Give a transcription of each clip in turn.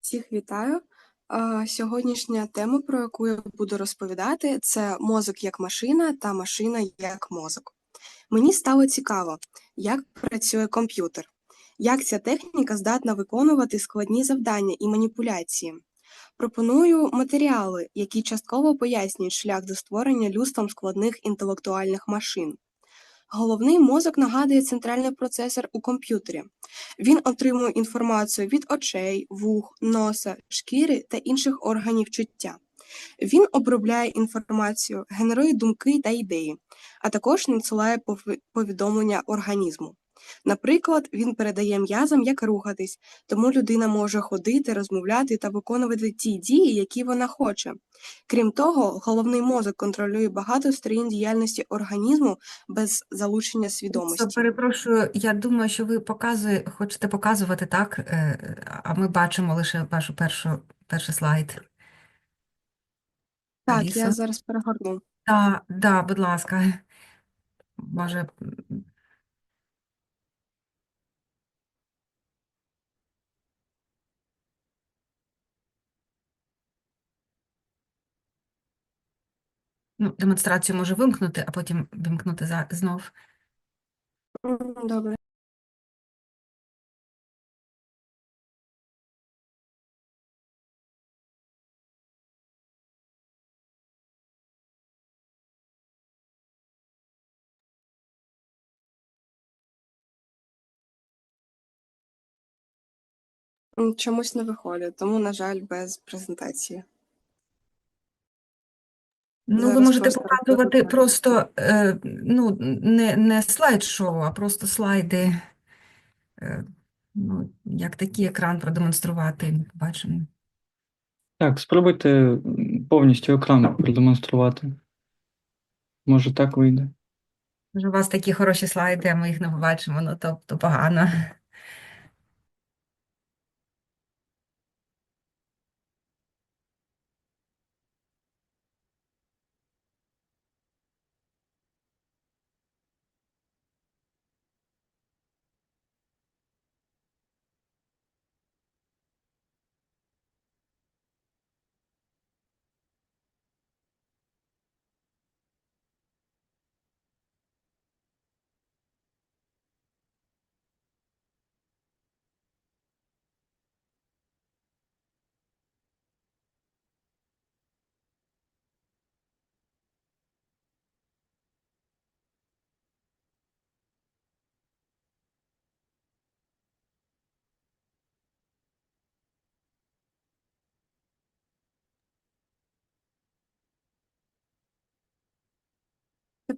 Всіх вітаю. Сьогоднішня тема, про яку я буду розповідати, це мозок як машина та машина як мозок. Мені стало цікаво, як працює комп'ютер, як ця техніка здатна виконувати складні завдання і маніпуляції. Пропоную матеріали, які частково пояснюють шлях до створення людством складних інтелектуальних машин. Головний мозок нагадує центральний процесор у комп'ютері. Він отримує інформацію від очей, вух, носа, шкіри та інших органів чуття. Він обробляє інформацію, генерує думки та ідеї, а також надсилає повідомлення організму. Наприклад, він передає м'язам, як рухатись, тому людина може ходити, розмовляти та виконувати ті дії, які вона хоче. Крім того, головний мозок контролює багато сторін діяльності організму без залучення свідомості. Це, перепрошую, я думаю, що ви показує, хочете показувати так, е, а ми бачимо лише вашу першу, перший слайд. Так, Алісо? я зараз перегорну. Да, да, будь ласка. Може, ну, демонстрацію може вимкнути, а потім вимкнути за, знов. Добре. Чомусь не виходить, тому, на жаль, без презентації. Ну, ви можете просто показувати розповідаю. просто, е, ну, не, не слайд-шоу, а просто слайди, е, ну, як такий екран продемонструвати, бачимо. Так, спробуйте повністю екран продемонструвати. Може, так вийде. Може, У вас такі хороші слайди, а ми їх не побачимо, ну то, то погано.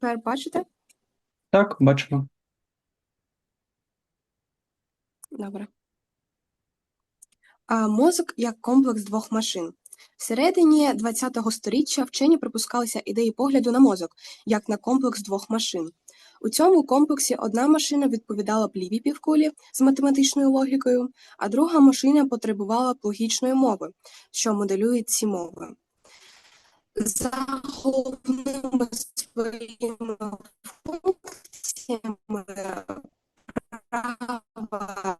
Тепер бачите? Так, бачимо. Добре. А мозок як комплекс двох машин. Всередині ХХ століття вчені припускалися ідеї погляду на мозок як на комплекс двох машин. У цьому комплексі одна машина відповідала б лівій півкулі з математичною логікою, а друга машина потребувала б логічної мови, що моделює ці мови. Головними своїми функціями права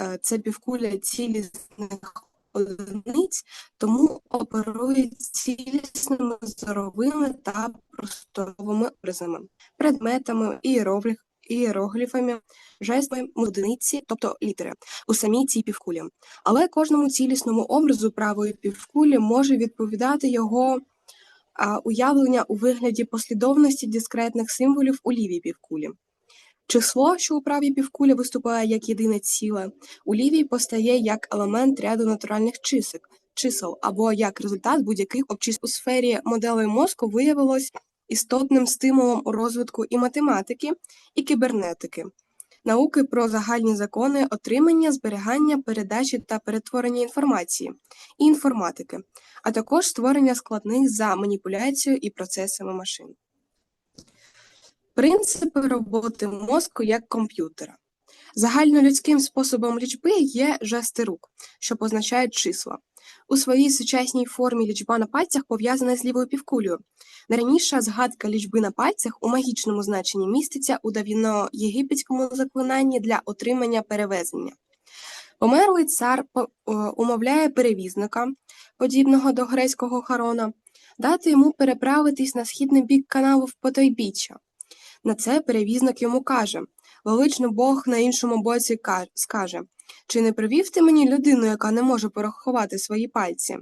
е, це півкуля цілісних одиниць, тому оперує цілісними зоровими та просторовими образами, предметами, іерогліф- іерогліфами, жестами одиниці, тобто літери, у самій цій півкулі. Але кожному цілісному образу правої півкулі може відповідати його уявлення у вигляді послідовності дискретних символів у лівій півкулі. Число, що у правій півкулі виступає як єдине ціле, у лівій постає як елемент ряду натуральних чисел, чисел або як результат будь-яких обчислень. У сфері моделей мозку виявилось істотним стимулом у розвитку і математики, і кібернетики, науки про загальні закони отримання, зберігання, передачі та перетворення інформації, і інформатики, а також створення складних за маніпуляцією і процесами машин. Принципи роботи мозку як комп'ютера. Загальнолюдським способом лічби є жести рук, що позначають числа. У своїй сучасній формі лічба на пальцях пов'язана з лівою півкулею. Найраніша згадка лічби на пальцях у магічному значенні міститься у давньоєгипетському заклинанні для отримання перевезення. Померлий цар е, умовляє перевізника, подібного до грецького Харона, дати йому переправитись на східний бік каналу в Потойбіччя. На це перевізник йому каже Величний Бог на іншому боці скаже Чи не привів ти мені людину, яка не може порахувати свої пальці?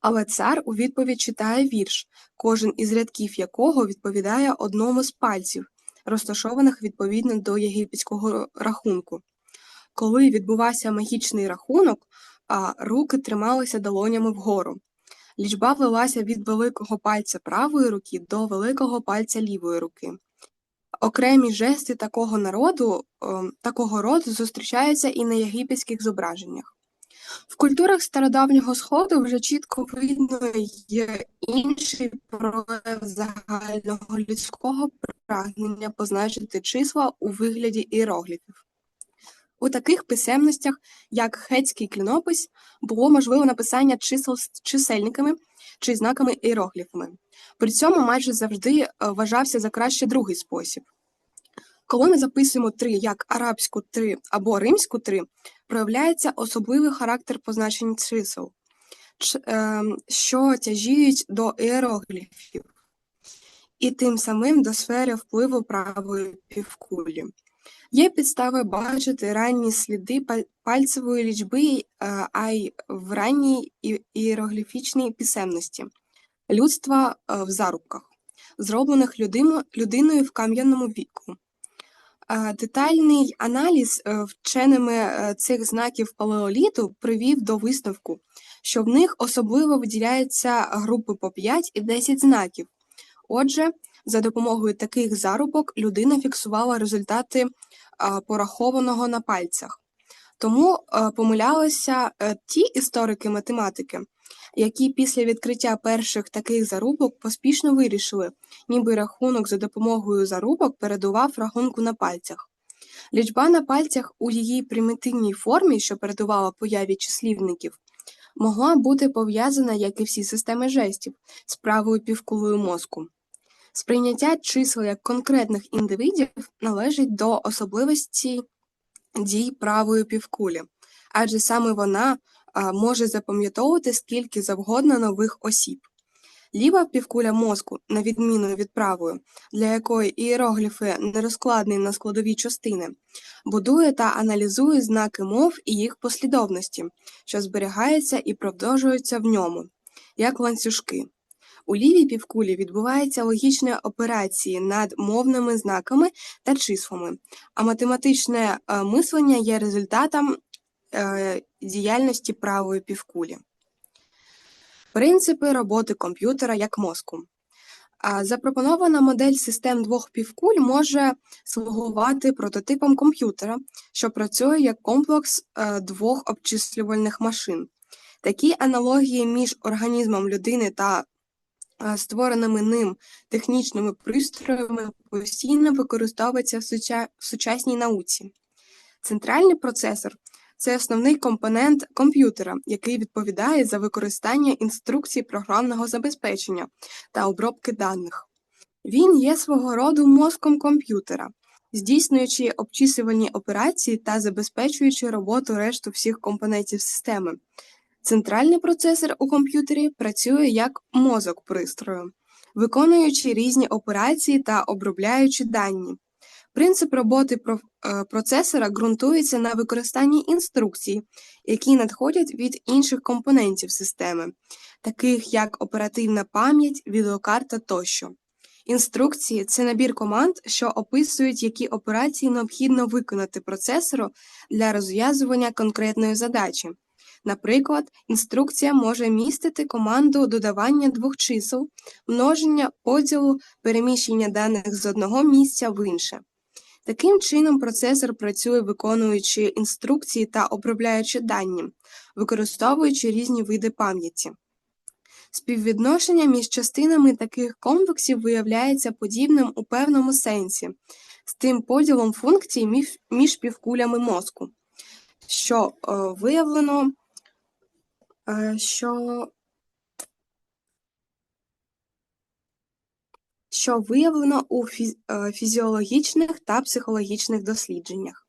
Але цар у відповідь читає вірш, кожен із рядків якого відповідає одному з пальців, розташованих відповідно до єгипетського рахунку. Коли відбувався магічний рахунок, а руки трималися долонями вгору. Лічба влилася від великого пальця правої руки до великого пальця лівої руки. Окремі жести такого народу, ем, такого роду зустрічаються і на єгипетських зображеннях. В культурах стародавнього сходу вже чітко видно є інший прояв загального людського прагнення позначити числа у вигляді іерогліфів. У таких писемностях, як хетський клінопис, було можливе написання чисел з чисельниками чи знаками іерогліфами. При цьому майже завжди е, вважався за краще другий спосіб. Коли ми записуємо три як арабську три або римську три, проявляється особливий характер позначень чисел, ем, що тяжіють до іерогліфів, і тим самим до сфери впливу правої півкулі. Є підстави бачити ранні сліди пальцевої лічби, е, а й в ранній іерогліфічній писемності людства е, в зарубках, зроблених людиною в кам'яному віку. Е, Детальний аналіз вченими цих знаків палеоліту привів до висновку, що в них особливо виділяються групи по 5 і 10 знаків. Отже, за допомогою таких зарубок людина фіксувала результати порахованого на пальцях. Тому е, помилялися е, ті історики математики, які після відкриття перших таких зарубок поспішно вирішили, ніби рахунок за допомогою зарубок передував рахунку на пальцях. Лічба на пальцях у її примітивній формі, що передувала появі числівників, могла бути пов'язана, як і всі системи жестів, з правою півкулею мозку. Сприйняття чисел як конкретних індивідів належить до особливості дій правої півкулі, адже саме вона може запам'ятовувати скільки завгодно нових осіб. Ліва півкуля мозку, на відміну від правої, для якої іерогліфи не розкладені на складові частини, будує та аналізує знаки мов і їх послідовності, що зберігаються і продовжуються в ньому, як ланцюжки. У лівій півкулі відбуваються логічні операції над мовними знаками та числами, а математичне е, мислення є результатом е, діяльності правої півкулі. Принципи роботи комп'ютера як мозку. Запропонована модель систем двох півкуль може слугувати прототипом комп'ютера, що працює як комплекс е, двох обчислювальних машин. Такі аналогії між організмом людини та створеними ним технічними пристроями постійно використовуються в суча- в сучасній науці. Центральний процесор це основний компонент комп'ютера, який відповідає за використання інструкцій програмного забезпечення та обробки даних. Він є свого роду мозком комп'ютера, здійснюючи обчислювальні операції та забезпечуючи роботу решту всіх компонентів системи. Центральний процесор у комп'ютері працює як мозок пристрою, виконуючи різні операції та обробляючи дані. Принцип роботи е, процесора ґрунтується на використанні інструкцій, які надходять від інших компонентів системи, таких як оперативна пам'ять, відеокарта тощо. Інструкції це набір команд, що описують, які операції необхідно виконати процесору для розв'язування конкретної задачі. Наприклад, інструкція може містити команду додавання двох чисел, множення, поділу, переміщення даних з одного місця в інше. Таким чином, процесор працює, виконуючи інструкції та обробляючи дані, використовуючи різні види пам'яті. Співвідношення між частинами таких комплексів виявляється подібним у певному сенсі з тим поділом функцій між, півкулями мозку, що е, виявлено, що що виявлено у е, фізіологічних та психологічних дослідженнях.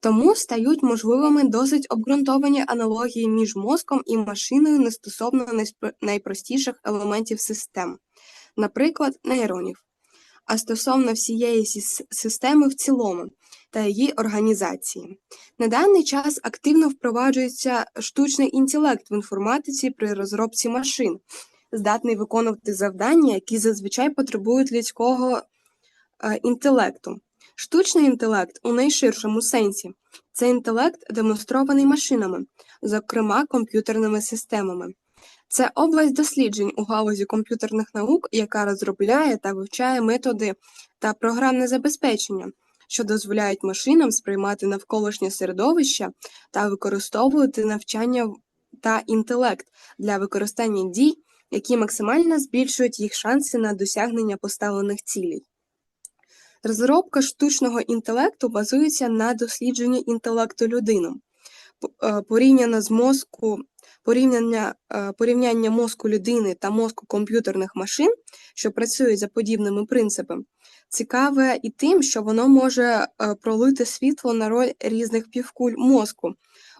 Тому стають можливими досить обґрунтовані аналогії між мозком і машиною не стосовно найпростіших елементів систем, наприклад, нейронів, а стосовно всієї системи в цілому та її організації. На даний час активно впроваджується штучний інтелект в інформатиці при розробці машин, здатний виконувати завдання, які зазвичай потребують людського е, інтелекту. Штучний інтелект у найширшому сенсі це інтелект, демонстрований машинами, зокрема комп'ютерними системами. Це область досліджень у галузі комп'ютерних наук, яка розробляє та вивчає методи та програмне забезпечення, що дозволяють машинам сприймати навколишнє середовище та використовувати навчання та інтелект для використання дій, які максимально збільшують їх шанси на досягнення поставлених цілей. Розробка штучного інтелекту базується на дослідженні інтелекту людини. Е, Порівняно з мозку, порівняння, е, порівняння мозку людини та мозку комп'ютерних машин, що працюють за подібними принципами, цікаве і тим, що воно може е, пролити світло на роль різних півкуль мозку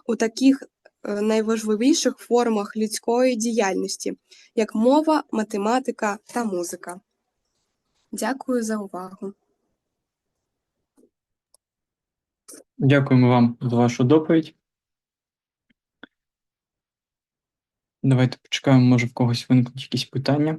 у таких е, найважливіших формах людської діяльності, як мова, математика та музика. Дякую за увагу. Дякуємо вам за вашу доповідь. Давайте почекаємо, може в когось виникнуть якісь питання.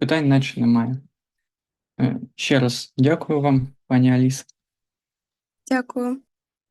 Питань наче немає. Е, Ще раз дякую вам, пані Аліс. Дякую.